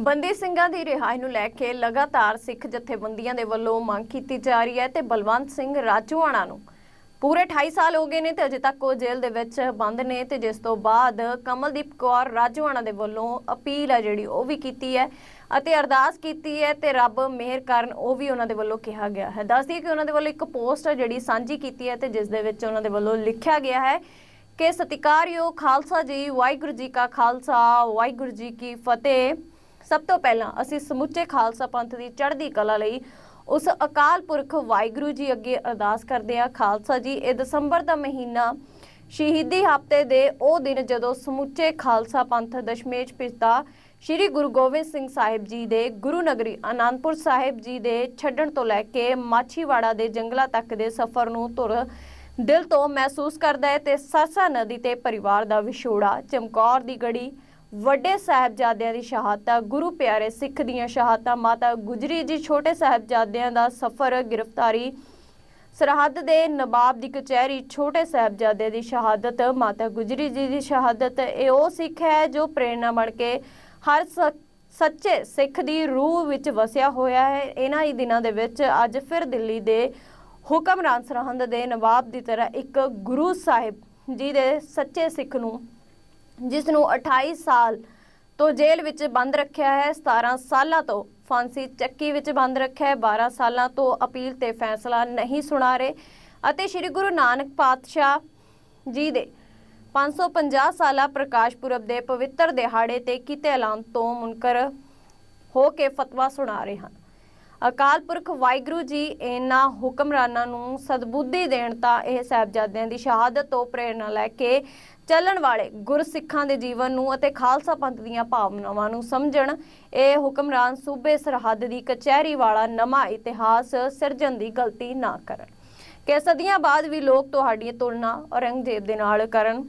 ਬੰਦੀ ਸਿੰਘਾਂ ਦੀ ਰਿਹਾਈ ਨੂੰ ਲੈ ਕੇ ਲਗਾਤਾਰ ਸਿੱਖ ਜਥੇਬੰਦੀਆਂ ਦੇ ਵੱਲੋਂ ਮੰਗ ਕੀਤੀ ਜਾ ਰਹੀ ਹੈ ਤੇ ਬਲਵੰਤ ਸਿੰਘ ਰਾਜੂਆਣਾ ਨੂੰ। ਪੂਰੇ 28 ਸਾਲ ਹੋ ਗਏ ਨੇ ਤੇ ਅਜੇ ਤੱਕ ਉਹ ਜੇਲ੍ਹ ਦੇ ਵਿੱਚ ਬੰਦ ਨੇ ਤੇ ਜਿਸ ਤੋਂ ਬਾਅਦ ਕਮਲਦੀਪ ਕੌਰ ਰਾਜੂਆਣਾ ਦੇ ਵੱਲੋਂ ਅਪੀਲ ਹੈ ਜਿਹੜੀ ਉਹ ਵੀ ਕੀਤੀ ਹੈ ਅਤੇ ਅਰਦਾਸ ਕੀਤੀ ਹੈ ਤੇ ਰੱਬ ਮਿਹਰ ਕਰਨ, ਉਹ ਵੀ ਉਹਨਾਂ ਦੇ ਵੱਲੋਂ ਕਿਹਾ ਗਿਆ ਹੈ। ਦੱਸਦੀ ਕਿ ਉਹਨਾਂ ਦੇ ਵੱਲੋਂ ਇੱਕ ਪੋਸਟ ਹੈ ਜਿਹੜੀ ਸਾਂਝੀ ਕੀਤੀ ਹੈ ਤੇ ਜਿਸ ਦੇ ਵਿੱਚ ਉਹਨਾਂ ਦੇ ਵੱਲੋਂ ਲਿਖਿਆ ਗਿਆ ਹੈ ਕਿ ਸਤਿਕਾਰਯੋਗ ਖਾਲਸਾ ਜੀ, ਵਾਹਿਗੁਰੂ ਜੀ ਕਾ ਖਾਲਸਾ, ਵਾਹਿਗੁਰੂ ਜੀ ਕੀ ਫਤਿਹ। ਸਭ ਤੋਂ ਪਹਿਲਾਂ ਅਸੀਂ ਸਮੁੱਚੇ ਖਾਲਸਾ ਪੰਥ ਦੀ ਚੜ੍ਹਦੀ ਕਲਾ ਲਈ ਉਸ ਅਕਾਲ ਪੁਰਖ ਵਾਹਿਗੁਰੂ ਜੀ ਅੱਗੇ ਅਰਦਾਸ ਕਰਦੇ ਹਾਂ। ਖਾਲਸਾ ਜੀ, ਇਹ ਦਸੰਬਰ ਦਾ ਮਹੀਨਾ ਸ਼ਹੀਦੀ ਹਫ਼ਤੇ ਦੇ ਉਹ ਦਿਨ ਜਦੋਂ ਸਮੁੱਚੇ ਖਾਲਸਾ ਪੰਥ ਦਸ਼ਮੇਸ਼ ਪਿਤਾ ਸ੍ਰੀ ਗੁਰੂ ਗੋਬਿੰਦ ਸਿੰਘ ਸਾਹਿਬ ਜੀ ਦੇ ਗੁਰੂ ਨਗਰੀ ਆਨੰਦਪੁਰ ਸਾਹਿਬ ਜੀ ਦੇ ਛੱਡਣ ਤੋਂ ਲੈ ਕੇ ਮਾਛੀਵਾੜਾ ਦੇ ਜੰਗਲਾਂ ਤੱਕ ਦੇ ਸਫ਼ਰ ਨੂੰ ਧੁਰ ਦਿਲ ਤੋਂ ਮਹਿਸੂਸ ਕਰਦਾ ਹੈ ਤੇ ਸਰਸਾ ਨਦੀ ਤੇ ਪਰਿਵਾਰ ਦਾ ਵਿਛੋੜਾ ਚਮਕੌਰ ਦੀ ਗੜੀ ਵੱਡੇ ਸਾਹਿਬਜ਼ਾਦਿਆਂ ਦੀ ਸ਼ਹਾਦਤਾਂ, ਗੁਰੂ ਪਿਆਰੇ ਸਿੱਖ ਦੀਆਂ ਸ਼ਹਾਦਤਾਂ, ਮਾਤਾ ਗੁਜਰੀ ਜੀ ਛੋਟੇ ਸਾਹਿਬਜ਼ਾਦਿਆਂ ਦਾ ਸਫ਼ਰ, ਗ੍ਰਿਫਤਾਰੀ, ਸਰਹੱਦ ਦੇ ਨਵਾਬ ਦੀ ਕਚਹਿਰੀ, ਛੋਟੇ ਸਾਹਿਬਜ਼ਾਦੇ ਦੀ ਸ਼ਹਾਦਤ, ਮਾਤਾ ਗੁਜਰੀ ਜੀ ਦੀ ਸ਼ਹਾਦਤ, ਇਹ ਉਹ ਸਿੱਖ ਹੈ ਜੋ ਪ੍ਰੇਰਣਾ ਬਣ ਕੇ ਹਰ ਸ- ਸੱਚੇ ਸਿੱਖ ਦੀ ਰੂਹ ਵਿੱਚ ਵਸਿਆ ਹੋਇਆ ਹੈ। ਇਹਨਾਂ ਹੀ ਦਿਨਾਂ ਦੇ ਵਿੱਚ ਅੱਜ ਫਿਰ ਦਿੱਲੀ ਦੇ ਹੁਕਮਰਾਨ ਸਰਹੰਦ ਦੇ ਨਵਾਬ ਦੀ ਤਰ੍ਹਾਂ ਇੱਕ ਗੁਰੂ ਸਾਹਿਬ ਜੀ ਦੇ ਸੱਚੇ ਸਿੱਖ ਨੂੰ ਜਿਸ ਨੂੰ 28 ਸਾਲ ਤੋਂ ਜੇਲ੍ਹ ਵਿੱਚ ਬੰਦ ਰੱਖਿਆ ਹੈ 17 ਸਾਲਾਂ ਤੋਂ ਫਾਂਸੀ ਚੱਕੀ ਵਿੱਚ ਬੰਦ ਰੱਖਿਆ ਹੈ 12 ਸਾਲਾਂ ਤੋਂ ਅਪੀਲ ਤੇ ਫੈਸਲਾ ਨਹੀਂ ਸੁਣਾ ਰਹੇ ਅਤੇ ਸ੍ਰੀ ਗੁਰੂ ਨਾਨਕ ਪਾਤਸ਼ਾਹ ਜੀ ਦੇ 550 ਸਾਲਾ ਪ੍ਰਕਾਸ਼ ਪੁਰਬ ਦੇ ਪਵਿੱਤਰ ਦਿਹਾੜੇ ਤੇ ਕੀਤੇ ਐਲਾਨ ਤੋਂ ਮੁਨਕਰ ਹੋ ਕੇ ਫਤਵਾ ਸੁਣਾ ਰਹੇ ਹਨ। ਅਕਾਲ ਪੁਰਖ ਵਾਹਿਗੁਰੂ ਜੀ, ਇਹਨਾਂ ਹੁਕਮਰਾਨਾਂ ਨੂੰ ਸਦਬੁੱਧੀ ਦੇਣ ਤਾਂ ਇਹ ਸਾਹਿਬਜ਼ਾਦਿਆਂ ਦੀ ਸ਼ਹਾਦਤ ਤੋਂ ਪ੍ਰੇਰਣਾ ਲੈ ਕੇ ਚੱਲਣ ਵਾਲੇ ਗੁਰਸਿੱਖਾਂ ਦੇ ਜੀਵਨ ਨੂੰ ਅਤੇ ਖਾਲਸਾ ਪੰਥ ਦੀਆਂ ਭਾਵਨਾਵਾਂ ਨੂੰ ਸਮਝਣ, ਇਹ ਹੁਕਮਰਾਨ ਸੂਬੇ ਸਰਹੱਦ ਦੀ ਕਚਹਿਰੀ ਵਾਲਾ ਨਵਾਂ ਇਤਿਹਾਸ ਸਿਰਜਣ ਦੀ ਗਲਤੀ ਨਾ ਕਰਨ। ਕਿ ਸਦੀਆਂ ਬਾਅਦ ਵੀ ਲੋਕ ਤੁਹਾਡੀ ਤੁਲਨਾ ਔਰੰਗਜ਼ੇਬ ਦੇ ਨਾਲ ਕਰਨ।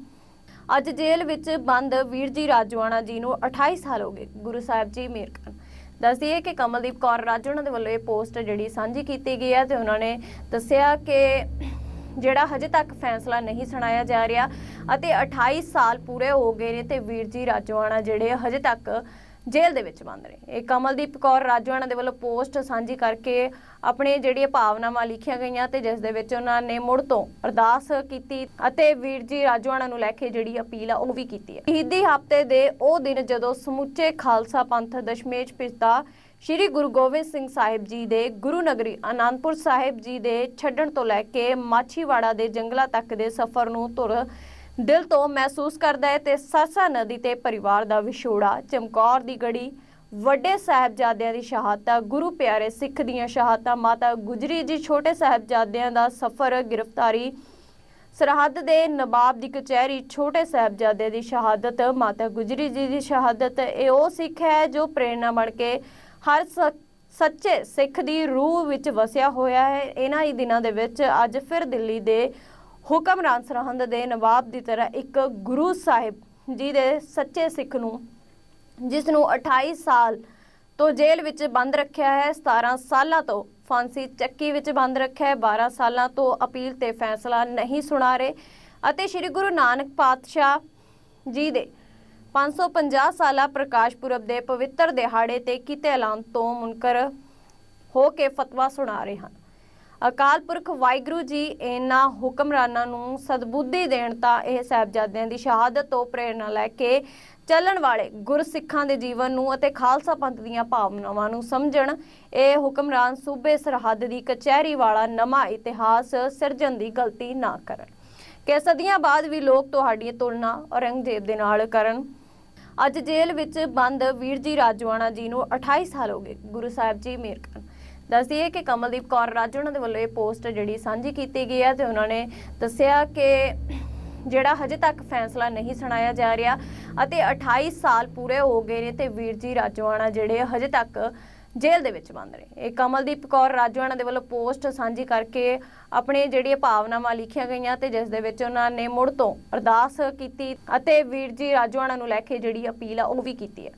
ਅੱਜ ਜੇਲ੍ਹ ਵਿੱਚ ਬੰਦ ਵੀਰ ਜੀ ਰਾਜਵਾਨਾ ਜੀ ਨੂੰ 28 ਸਾਲ ਹੋ ਗਏ। ਗੁਰੂ ਸਾਹਿਬ ਜੀ ਮੇਰ ਕਰਨ। ਦੱਸਦੀ ਹੈ ਕਿ ਕਮਲਦੀਪ ਕੌਰ ਰਾਜਵਾਨਾ ਦੇ ਵੱਲੋਂ ਇਹ ਪੋਸਟ ਜਿਹੜੀ ਸਾਂਝੀ ਕੀਤੀ ਗਈ ਹੈ ਤੇ ਉਹਨਾਂ ਨੇ ਦੱਸਿਆ ਕਿ ਜਿਹੜਾ ਹਜੇ ਤੱਕ ਫੈਸਲਾ ਨਹੀਂ ਸੁਣਾਇਆ ਜਾ ਰਿਹਾ ਅਤੇ 28 ਸਾਲ ਪੂਰੇ ਹੋ ਗਏ ਨੇ ਤੇ ਵੀਰ ਜੀ ਰਾਜਵਾਨਾ ਜਿਹੜੇ ਹਜੇ ਤੱਕ ਜੇਲ੍ਹ ਦੇ ਵਿੱਚ ਬੰਦ ਨੇ ਇਹ ਕਮਲਦੀਪ ਕੌਰ ਰਾਜਵਾਨਾ ਦੇ ਵੱਲੋਂ ਪੋਸਟ ਸਾਂਝੀ ਕਰਕੇ ਆਪਣੇ ਜਿਹੜੀਆਂ ਭਾਵਨਾਵਾਂ ਲਿਖੀਆਂ ਗਈਆਂ ਤੇ ਜਿਸ ਦੇ ਵਿੱਚ ਉਹਨਾਂ ਨੇ ਮੁੜ ਤੋਂ ਅਰਦਾਸ ਕੀਤੀ ਅਤੇ ਵੀਰ ਜੀ ਰਾਜਵਾਨਾ ਨੂੰ ਲੈ ਕੇ ਜਿਹੜੀ ਅਪੀਲ ਆ, ਉਹ ਵੀ ਕੀਤੀ ਹੈ। ਸ਼ਹੀਦੀ ਹਫ਼ਤੇ ਦੇ ਉਹ ਦਿਨ ਜਦੋਂ ਸਮੁੱਚੇ ਖਾਲਸਾ ਪੰਥ ਦਸ਼ਮੇਸ਼ ਪਿਤਾ ਸ੍ਰੀ ਗੁਰੂ ਗੋਬਿੰਦ ਸਿੰਘ ਸਾਹਿਬ ਜੀ ਦੇ ਗੁਰੂ ਨਗਰੀ ਆਨੰਦਪੁਰ ਸਾਹਿਬ ਜੀ ਦੇ ਛੱਡਣ ਤੋਂ ਲੈ ਕੇ ਮਾਛੀਵਾੜਾ ਦੇ ਜੰਗਲਾਂ ਤੱਕ ਦੇ ਸਫ਼ਰ ਨੂੰ ਧੁਰ ਦਿਲ ਤੋਂ ਮਹਿਸੂਸ ਕਰਦਾ ਹੈ ਤੇ ਸਰਸਾ ਨਦੀ ਤੇ ਪਰਿਵਾਰ ਦਾ ਵਿਛੋੜਾ, ਚਮਕੌਰ ਦੀ ਗੜੀ, ਵੱਡੇ ਸਾਹਿਬਜ਼ਾਦਿਆਂ ਦੀ ਸ਼ਹਾਦਤਾਂ, ਗੁਰੂ ਪਿਆਰੇ ਸਿੱਖ ਦੀਆਂ ਸ਼ਹਾਦਤਾਂ, ਮਾਤਾ ਗੁਜਰੀ ਜੀ ਛੋਟੇ ਸਾਹਿਬਜ਼ਾਦਿਆਂ ਦਾ ਸਫ਼ਰ, ਗ੍ਰਿਫਤਾਰੀ, ਸਰਹੱਦ ਦੇ ਨਵਾਬ ਦੀ ਕਚਹਿਰੀ, ਛੋਟੇ ਸਾਹਿਬਜ਼ਾਦੇ ਦੀ ਸ਼ਹਾਦਤ, ਮਾਤਾ ਗੁਜਰੀ ਜੀ ਦੀ ਸ਼ਹਾਦਤ, ਇਹ ਉਹ ਸਿੱਖ ਹੈ ਜੋ ਪ੍ਰੇਰਣਾ ਬਣ ਕੇ ਹਰ ਸ- ਸੱਚੇ ਸਿੱਖ ਦੀ ਰੂਹ ਵਿੱਚ ਵਸਿਆ ਹੋਇਆ ਹੈ। ਇਹਨਾਂ ਹੀ ਦਿਨਾਂ ਦੇ ਵਿੱਚ ਅੱਜ ਫਿਰ ਦਿੱਲੀ ਦੇ ਹੁਕਮਰਾਨ ਸਰਹੰਦ ਦੇ ਨਵਾਬ ਦੀ ਤਰ੍ਹਾਂ ਇੱਕ ਗੁਰੂ ਸਾਹਿਬ ਜੀ ਦੇ ਸੱਚੇ ਸਿੱਖ ਨੂੰ ਜਿਸ ਨੂੰ 28 ਸਾਲ ਤੋਂ ਜੇਲ੍ਹ ਵਿੱਚ ਬੰਦ ਰੱਖਿਆ ਹੈ 17 ਸਾਲਾਂ ਤੋਂ ਫਾਂਸੀ ਚੱਕੀ ਵਿੱਚ ਬੰਦ ਰੱਖਿਆ ਹੈ 12 ਸਾਲਾਂ ਤੋਂ ਅਪੀਲ ਤੇ ਫੈਸਲਾ ਨਹੀਂ ਸੁਣਾ ਰਹੇ ਅਤੇ ਸ੍ਰੀ ਗੁਰੂ ਨਾਨਕ ਪਾਤਸ਼ਾਹ ਜੀ ਦੇ 550 ਸਾਲਾ ਪ੍ਰਕਾਸ਼ ਪੁਰਬ ਦੇ ਪਵਿੱਤਰ ਦਿਹਾੜੇ ਤੇ ਕੀਤੇ ਐਲਾਨ ਤੋਂ ਮੁਨਕਰ ਹੋ ਕੇ ਫਤਵਾ ਸੁਣਾ ਰਹੇ ਹਨ। ਅਕਾਲ ਪੁਰਖ ਵਾਹਿਗੁਰੂ ਜੀ, ਇਹਨਾਂ ਹੁਕਮਰਾਨਾਂ ਨੂੰ ਸਦਬੁੱਧੀ ਦੇਣ ਤਾਂ ਇਹ ਸਾਹਿਬਜ਼ਾਦਿਆਂ ਦੀ ਸ਼ਹਾਦਤ ਤੋਂ ਪ੍ਰੇਰਣਾ ਲੈ ਕੇ ਚੱਲਣ ਵਾਲੇ ਗੁਰਸਿੱਖਾਂ ਦੇ ਜੀਵਨ ਨੂੰ ਅਤੇ ਖਾਲਸਾ ਪੰਥ ਦੀਆਂ ਭਾਵਨਾਵਾਂ ਨੂੰ ਸਮਝਣ, ਇਹ ਹੁਕਮਰਾਨ ਸੂਬੇ ਸਰਹੱਦ ਦੀ ਕਚਹਿਰੀ ਵਾਲਾ ਨਵਾਂ ਇਤਿਹਾਸ ਸਿਰਜਣ ਦੀ ਗਲਤੀ ਨਾ ਕਰਨ। ਕਿ ਸਦੀਆਂ ਬਾਅਦ ਵੀ ਲੋਕ ਤੁਹਾਡੀ ਤੁਲਨਾ ਔਰੰਗਜ਼ੇਬ ਦੇ ਨਾਲ ਕਰਨ। ਅੱਜ ਜੇਲ੍ਹ ਵਿੱਚ ਬੰਦ ਵੀਰ ਜੀ ਰਾਜਵਾਨਾ ਜੀ ਨੂੰ 28 ਸਾਲ ਹੋ ਗਏ। ਗੁਰੂ ਸਾਹਿਬ ਜੀ ਮੇਰ ਕਰਨ। ਦੱਸਦੀ ਹੈ ਕਿ ਕਮਲਦੀਪ ਕੌਰ ਰਾਜਵਾਨਾ ਦੇ ਵੱਲੋਂ ਇਹ ਪੋਸਟ ਜਿਹੜੀ ਸਾਂਝੀ ਕੀਤੀ ਗਈ ਹੈ ਤੇ ਉਹਨਾਂ ਨੇ ਦੱਸਿਆ ਕਿ ਜਿਹੜਾ ਹਜੇ ਤੱਕ ਫੈਸਲਾ ਨਹੀਂ ਸੁਣਾਇਆ ਜਾ ਰਿਹਾ ਅਤੇ 28 ਸਾਲ ਪੂਰੇ ਹੋ ਗਏ ਨੇ ਤੇ ਵੀਰ ਜੀ ਰਾਜਵਾਨਾ ਜਿਹੜੇ ਹਜੇ ਤੱਕ ਜੇਲ੍ਹ ਦੇ ਵਿੱਚ ਬੰਦ ਨੇ। ਇਹ ਕਮਲਦੀਪ ਕੌਰ ਰਾਜਵਾਨਾ ਦੇ ਵੱਲੋਂ ਪੋਸਟ ਸਾਂਝੀ ਕਰਕੇ ਆਪਣੇ ਜਿਹੜੀਆਂ ਭਾਵਨਾਵਾਂ ਲਿਖੀਆਂ ਗਈਆਂ ਤੇ ਜਿਸ ਦੇ ਵਿੱਚ ਉਹਨਾਂ ਨੇ ਮੁੜ ਤੋਂ ਅਰਦਾਸ ਕੀਤੀ ਅਤੇ ਵੀਰ ਜੀ ਰਾਜਵਾਨਾ ਨੂੰ ਲੈ ਕੇ ਜਿਹੜੀ ਅਪੀਲ ਆ ਉਹ ਵੀ ਕੀਤੀ ਹੈ।